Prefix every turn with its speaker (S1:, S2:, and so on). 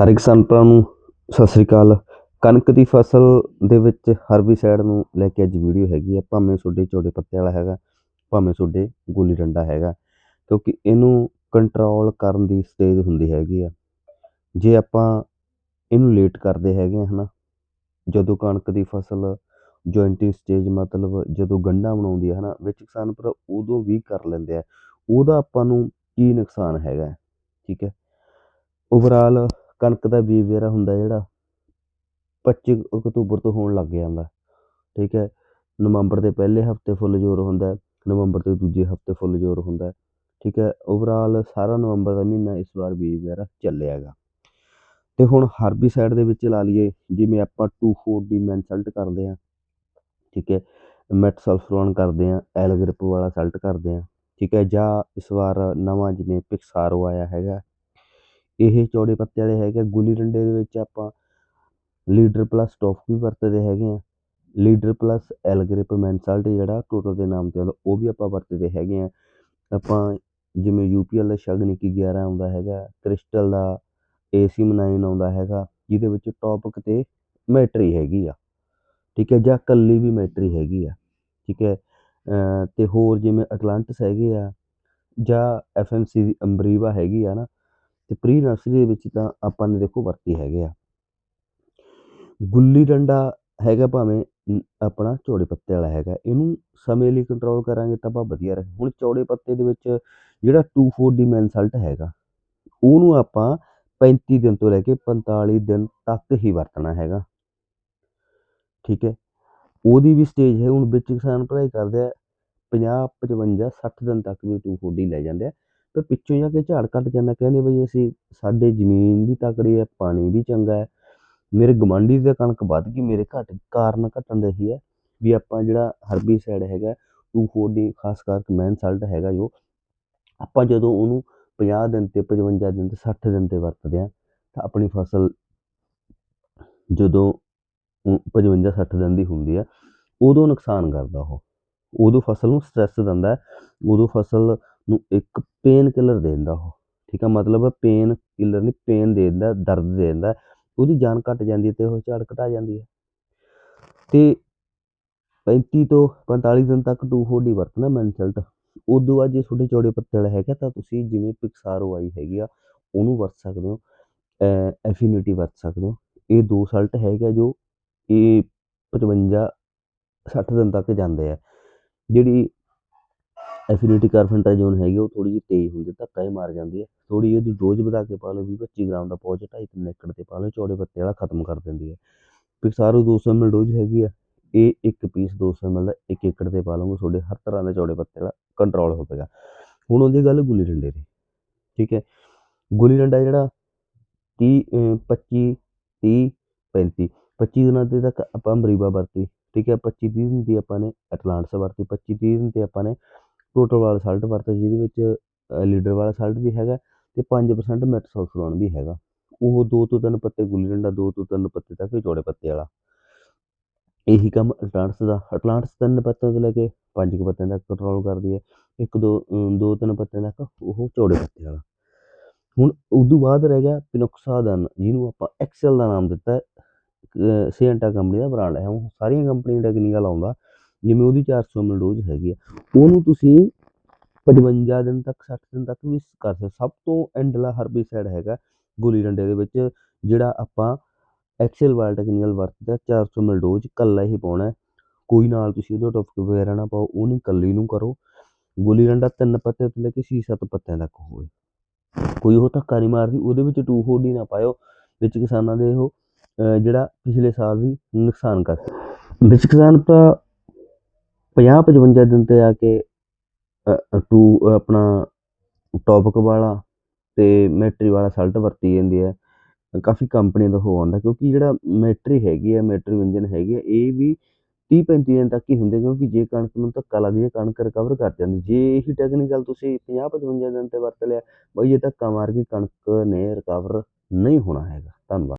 S1: ਸਾਰੇ ਕਿਸਾਨ ਭਰਾਵਾਂ ਨੂੰ ਸਤਿ ਸ੍ਰੀ ਅਕਾਲ। ਕਣਕ ਦੀ ਫਸਲ ਦੇ ਵਿੱਚ ਹਰਬੀਸਾਈਡ ਨੂੰ ਲੈ ਕੇ ਅੱਜ ਵੀਡੀਓ ਹੈਗੀ ਆ। ਭਾਵੇਂ ਤੁਹਾਡੇ ਚੌੜੇ ਪੱਤੇ ਵਾਲਾ ਹੈਗਾ, ਭਾਵੇਂ ਤੁਹਾਡੇ ਗੋਲੀ ਡੰਡਾ ਹੈਗਾ, ਕਿਉਂਕਿ ਇਹਨੂੰ ਕੰਟਰੋਲ ਕਰਨ ਦੀ ਸਟੇਜ ਹੁੰਦੀ ਹੈਗੀ ਆ। ਜੇ ਆਪਾਂ ਇਹਨੂੰ ਲੇਟ ਕਰਦੇ ਹੈਗੇ ਆ, ਹਨਾ, ਜਦੋਂ ਕਣਕ ਦੀ ਫਸਲ ਜੁਆਇੰਟਿੰਗ ਸਟੇਜ ਮਤਲਬ ਜਦੋਂ ਗੰਢਾਂ ਬਣਾਉਂਦੀ ਹੈ ਹਨਾ, ਵਿੱਚ ਕਿਸਾਨ ਭਰਾ ਉਦੋਂ ਵੀ ਕਰ ਲੈਂਦੇ ਆ। ਉਹਦਾ ਆਪਾਂ ਨੂੰ ਕੀ ਨੁਕਸਾਨ ਹੈਗਾ, ਠੀਕ ਹੈ? ਓਵਰਆਲ ਕਣਕ ਦਾ ਬੀਜ ਵਗੈਰਾ ਹੁੰਦਾ ਜਿਹੜਾ 25 ਅਕਤੂਬਰ ਤੋਂ ਹੋਣ ਲੱਗ ਜਾਂਦਾ ਠੀਕ ਹੈ। ਨਵੰਬਰ ਦੇ ਪਹਿਲੇ ਹਫ਼ਤੇ ਫੁੱਲ ਜ਼ੋਰ ਹੁੰਦਾ ਨਵੰਬਰ ਦੇ ਦੂਜੇ ਹਫ਼ਤੇ ਫੁੱਲ ਜ਼ੋਰ ਹੁੰਦਾ ਠੀਕ ਹੈ। ਓਵਰਆਲ ਸਾਰਾ ਨਵੰਬਰ ਦਾ ਮਹੀਨਾ ਇਸ ਵਾਰ ਬੀਜ ਵਗੈਰਾ ਚੱਲਿਆ ਹੈਗਾ। ਤੇ ਹੁਣ ਹਰਬੀਸਾਈਡ ਦੇ ਵਿੱਚ ਲਾ ਲਈਏ ਜਿਵੇਂ ਆਪਾਂ 2,4 ਡੀ ਮੈਨ ਸਲਟ ਕਰਦੇ ਆ ਠੀਕ ਹੈ। ਮੈਟਸਲਫਰੋਨ ਕਰਦੇ ਆ ਐਲ ਗ੍ਰਿਪ ਵਾਲਾ ਸਲਟ ਕਰਦੇ ਆ ਠੀਕ ਹੈ। ਜਾਂ ਇਸ ਵਾਰ ਨਵਾਂ ਜਿਵੇਂ ਪਿਕਸਾਰੋ ਆਇਆ ਹੈਗਾ ਇਹ ਚੌੜੇ ਪੱਤੇ ਵਾਲੇ ਹੈਗੇ ਗੁੱਲੀ ਡੰਡੇ ਦੇ ਵਿੱਚ ਆਪਾਂ ਲੀਡਰ ਪਲੱਸ ਟੋਪ ਵੀ ਵਰਤਦੇ ਹੈਗੇ ਆ। ਲੀਡਰ ਪਲੱਸ ਐਲ ਗ੍ਰਿਪ ਮੈਨਸਲਟ ਜਿਹੜਾ ਟੋਟਲ ਦੇ ਨਾਮ ਤੇ ਆਉਂਦਾ, ਉਹ ਵੀ ਆਪਾਂ ਵਰਤਦੇ ਹੈਗੇ ਆ। ਆਪਾਂ ਜਿਵੇਂ ਯੂਪੀਐਲ ਦਾ ਸ਼ਗਨਿਕੀ 11 ਆਉਂਦਾ ਹੈਗਾ, ਕ੍ਰਿਸਟਲ ਦਾ ਏਸੀ 9 ਆਉਂਦਾ ਹੈਗਾ, ਜਿਹਦੇ ਵਿੱਚ ਟੌਪਿਕ ਤੇ ਮੈਟਰੀ ਹੈਗੀ ਆ। ਠੀਕ ਹੈ, ਜਾਂ ਕੱਲੀ ਵੀ ਮੈਟਰੀ ਹੈਗੀ ਆ। ਠੀਕ ਹੈ ਅਮ ਤੇ ਹੋਰ ਜਿਵੇਂ ਅਟਲਾਂਟਿਸ ਹੈਗੇ ਆ, ਜਾਂ ਐਫਐਮਸੀ ਦੀ ਅੰਬਰੀਵਾ ਹੈਗੀ ਆ ਨਾ ਤੇ ਪ੍ਰੀ ਨਰਸਰੀ ਦੇ ਵਿੱਚ ਤਾਂ ਆਪਾਂ ਨੇ ਦੇਖੋ ਵਰਤੇ ਹੈਗੇ ਆ। ਗੁੱਲੀ ਡੰਡਾ ਹੈਗਾ ਭਾਵੇਂ ਆਪਣਾ ਚੌੜੇ ਪੱਤੇ ਵਾਲਾ ਹੈਗਾ ਇਹਨੂੰ ਸਮੇਂ ਲਈ ਕੰਟਰੋਲ ਕਰਾਂਗੇ ਤਾਂ ਆਪਾਂ ਵਧੀਆ ਰਹੇ। ਹੁਣ ਚੌੜੇ ਪੱਤੇ ਦੇ ਵਿੱਚ ਜਿਹੜਾ 2,4 ਡੀ ਮੈਨਸਲਟ ਹੈਗਾ ਉਹਨੂੰ ਆਪਾਂ 35 ਦਿਨ ਤੋਂ ਲੈ ਕੇ 45 ਦਿਨ ਤੱਕ ਹੀ ਵਰਤਣਾ ਹੈਗਾ। ਠੀਕ ਹੈ? ਉਹਦੀ ਵੀ ਸਟੇਜ ਹੈ ਹੁਣ ਵਿੱਚ ਕਿਸਾਨ ਭਰਾਈ ਕਰਦੇ ਆ 50 55 60 ਦਿਨ ਤੱਕ ਵੀ 2,4 ਡੀ ਲੈ ਜਾਂਦੇ ਆ। ਪਰ ਪਿੱਛੋਂ ਜਾ ਕੇ ਝਾੜ ਘਟ ਜਾਂਦਾ ਕਹਿੰਦੇ ਬਈ ਅਸੀਂ ਸਾਡੇ ਜ਼ਮੀਨ ਵੀ ਤਕੜੀ ਹੈ ਪਾਣੀ ਵੀ ਚੰਗਾ ਹੈ। ਮੇਰੇ ਗਵਾਂਢੀ ਦੀ ਤਾਂ ਕਣਕ ਵੱਧ ਗਈ ਮੇਰੇ ਘਟ ਕਾਰਨ ਘਟਣ ਦਾ ਇਹੀ ਹੈ ਵੀ ਆਪਾਂ ਜਿਹੜਾ ਹਰਬੀਸਾਈਡ ਹੈਗਾ 2,4 ਡੀ ਖਾਸ ਕਰਕੇ ਮੈਨਸਲਟ ਹੈਗਾ ਜੋ ਆਪਾਂ ਜਦੋਂ ਉਹਨੂੰ 50 ਦਿਨ ਤੇ 55 ਦਿਨ ਤੇ 60 ਦਿਨ ਤੇ ਵਰਤਦੇ ਆ ਤਾਂ ਆਪਣੀ ਫਸਲ ਜਦੋਂ 55 60 ਦਿਨ ਦੀ ਹੁੰਦੀ ਆ ਉਦੋਂ ਨੁਕਸਾਨ ਕਰਦਾ ਉਹ। ਉਦੋਂ ਫਸਲ ਨੂੰ ਸਟ੍ਰੈਸ ਦਿੰਦਾ ਉਦੋਂ ਫਸਲ ਨੂੰ ਇੱਕ ਪੇਨ ਕਿਲਰ ਦੇ ਦਿੰਦਾ ਉਹ। ਠੀਕ ਆ ਮਤਲਬ ਪੇਨ ਕਿਲਰ ਨਹੀਂ ਪੇਨ ਦੇ ਦਿੰਦਾ ਦਰਦ ਦੇ ਦਿੰਦਾ ਉਹਦੀ ਜਾਨ ਘਟ ਜਾਂਦੀ ਹੈ ਤੇ ਉਹ ਝਾੜ ਘਟਾ ਜਾਂਦੀ ਹੈ। ਤੇ 35 ਤੋਂ 45 ਦਿਨ ਤੱਕ 2,4 ਡੀ ਵਰਤਣਾ ਮੈਨਸਲਟ ਉਦੋਂ ਬਾਅਦ ਜੇ ਤੁਹਾਡੇ ਚੌੜੇ ਪੱਤੇ ਵਾਲਾ ਹੈਗਾ ਤਾਂ ਤੁਸੀਂ ਜਿਵੇਂ ਪਿਕਸਾਰੋ ਆਈ ਹੈਗੀ ਆ ਉਹਨੂੰ ਵਰਤ ਸਕਦੇ ਹੋ। ਐਫੀਨਿਟੀ ਵਰਤ ਸਕਦੇ ਹੋ। ਇਹ ਦੋ ਸਲਟ ਹੈਗੇ ਆ ਜੋ ਇਹ 55 60 ਦਿਨ ਤੱਕ ਜਾਂਦੇ ਆ। ਜਿਹੜੀ ਐਫੀਨਿਟੀ ਕਾਰਫੈਂਟਾਜੋਨ ਹੈਗੀ ਉਹ ਥੋੜੀ ਜਿਹੀ ਤੇਜ਼ ਹੁੰਦੀ ਹੈ, ਧੱਕਾ ਹੀ ਮਾਰ ਜਾਂਦੀ ਹੈ। ਥੋੜੀ ਉਹਦੀ ਡੋਜ਼ ਵਧਾ ਕੇ ਪਾ ਲਓ 20 25 ਗ੍ਰਾਮ ਦਾ ਪੌਚ 2.5 3 ਏਕੜ ਤੇ ਪਾ ਲਓ ਚੌੜੇ ਪੱਤੇ ਵਾਲਾ ਖਤਮ ਕਰ ਦਿੰਦੀ ਹੈ। ਪਿਕਸਾਰੋ 200 ml ਡੋਜ਼ ਹੈਗੀ ਆ ਇਹ ਇੱਕ ਪੀਸ 200 ml ਦਾ ਇੱਕ ਏਕੜ ਤੇ ਪਾ ਲਓਗੇ ਤੁਹਾਡੇ ਹਰ ਤਰ੍ਹਾਂ ਦੇ ਚੌੜੇ ਪੱਤੇ ਵਾਲਾ ਕੰਟਰੋਲ ਹੋਵੇਗਾ। ਹੁਣ ਉਹਦੀ ਗੱਲ ਗੁੱਲੀ ਡੰਡੇ ਦੀ ਠੀਕ ਹੈ? ਗੁੱਲੀ ਡੰਡਾ ਜਿਹੜਾ 30 ਅਮ 25 30 35 25 ਦਿਨਾਂ ਦੇ ਤੱਕ ਆਪਾਂ ਅਮਰੀਬਾ ਵਰਤੀ ਠੀਕ ਹੈ? 25 30 ਦਿਨ ਦੀ ਆਪਾਂ ਨੇ ਐਟਲਾਂਟਸ ਵਰਤੀ 25 30 ਦਿਨ ਤੇ ਆਪਾਂ ਨੇ ਟੋਟਲ ਵਾਲਾ ਸਾਲਟ ਵਰਤਿਆ ਜਿਹਦੇ ਵਿੱਚ ਲੀਡਰ ਵਾਲਾ ਸਾਲਟ ਵੀ ਹੈਗਾ ਤੇ 5% ਮੈਟਸੋਫਲੋਨ ਵੀ ਹੈਗਾ। ਉਹ ਦੋ ਤੋਂ ਤਿੰਨ ਪੱਤੇ ਗੁੱਲੀ ਡੰਡਾ, ਦੋ ਤੋਂ ਤਿੰਨ ਪੱਤੇ ਤੱਕ ਹੀ ਚੌੜੇ ਪੱਤੇ ਵਾਲਾ। ਇਹੀ ਕੰਮ ਅਟਲਾਂਟਸ ਦਾ ਅਟਲਾਂਟਸ ਤਿੰਨ ਪੱਤਿਆਂ ਤੋਂ ਲੈ ਕੇ ਪੰਜ ਕੁ ਪੱਤਿਆਂ ਤੱਕ ਕੰਟਰੋਲ ਕਰਦੀ ਹੈ। ਇੱਕ ਦੋ ਦੋ ਤਿੰਨ ਪੱਤਿਆਂ ਤੱਕ ਉਹ ਚੌੜੇ ਪੱਤੇ ਵਾਲਾ। ਹੁਣ ਉਦੋਂ ਬਾਅਦ ਰਹਿ ਗਿਆ ਪਿਨੋਕਸਾਦਨ ਜਿਹਨੂੰ ਆਪਾਂ ਐਕਸਲ ਦਾ ਨਾਮ ਦਿੱਤਾ ਹੈ। ਸੀਐਂਟਾ ਕੰਪਨੀ ਦਾ ਬ੍ਰਾਂਡ ਹੈ। ਉਹ ਸਾਰੀਆਂ ਕੰਪਨੀਆਂ ਟੈਕਨੀਕਲ ਆਉਂਦਾ ਜਿਵੇਂ ਉਹਦੀ 400 ml ਡੋਜ਼ ਹੈਗੀ ਆ, ਉਹਨੂੰ ਤੁਸੀਂ 55 ਦਿਨ ਤੱਕ 60 ਦਿਨ ਤੱਕ ਵੀ ਕਰ ਸਕਦੇ ਸਭ ਤੋਂ ਐਂਡਲਾ ਹਰਬੀਸਾਈਡ ਹੈਗਾ ਗੁੱਲੀ ਡੰਡੇ ਦੇ ਵਿੱਚ, ਜਿਹੜਾ ਆਪਾਂ ਐਕਸਲ ਵਾਲ ਟੈਕਨੀਕਲ ਵਰਤਦਾ 400 ml ਡੋਜ਼ ਕੱਲਾ ਹੀ ਪਾਉਣਾ ਕੋਈ ਨਾਲ ਤੁਸੀਂ ਉਹਦਾ ਟੌਪਿਕ ਵਗੈਰਾ ਨਾ ਪਾਓ, ਉਹ ਨਹੀਂ ਕੱਲੀ ਨੂੰ ਕਰੋ। ਗੁੱਲੀ ਡੰਡਾ ਤਿੰਨ ਪੱਤੇ ਤੋਂ ਲੈ ਕੇ ਛੇ ਸੱਤ ਪੱਤਿਆਂ ਤੱਕ ਹੋਵੇ। ਕੋਈ ਉਹ ਧੱਕਾ ਨਹੀਂ ਮਾਰਦੀ, ਉਹਦੇ ਵਿੱਚ ਟੂ ਫੋਡੀ ਨਾ ਪਾਇਓ, ਵਿੱਚ ਕਿਸਾਨਾਂ ਦੇ ਉਹ ਜਿਹੜਾ ਪਿਛਲੇ ਸਾਲ ਵੀ ਨੁਕਸਾਨ ਕਰ ਵਿੱਚ ਕਿਸਾਨ ਭਰਾ 50 55 ਦਿਨ ਤੇ ਆ ਕੇ ਟੂ ਆਪਣਾ ਟੋਪਕ ਵਾਲਾ ਅਤੇ ਮੈਟਰੀ ਵਾਲਾ ਸਲਟ ਵਰਤੀ ਜਾਂਦੀ ਹੈ। ਕਾਫੀ ਕੰਪਨੀਆਂ ਦਾ ਹੋ ਆਉਂਦਾ, ਕਿਉਂਕਿ ਜਿਹੜਾ ਮੈਟਰੀ ਹੈਗੀ ਹੈ ਮੈਟਰੀ ਇੰਜਨ ਹੈਗੀ ਹੈ, ਇਹ ਵੀ 30 35 ਦਿਨ ਤੱਕ ਹੀ ਹੁੰਦੇ, ਕਿਉਂਕਿ ਜੇ ਕਣਕ ਨੂੰ ਧੱਕਾ ਲੱਗ ਜੇ, ਕਣਕ ਰਿਕਵਰ ਕਰ ਜਾਂਦੀ। ਜੇ ਇਹੀ ਟੈਕਨੀਕਲ ਤੁਸੀਂ 50 55 ਦਿਨ ਤੇ ਵਰਤ ਲਿਆ, ਬਈ ਇਹ ਧੱਕਾ ਮਾਰ ਕੇ ਕਣਕ ਨੇ ਰਿਕਵਰ ਨਹੀਂ ਹੋਣਾ ਹੈਗਾ। ਧੰਨਵਾਦ।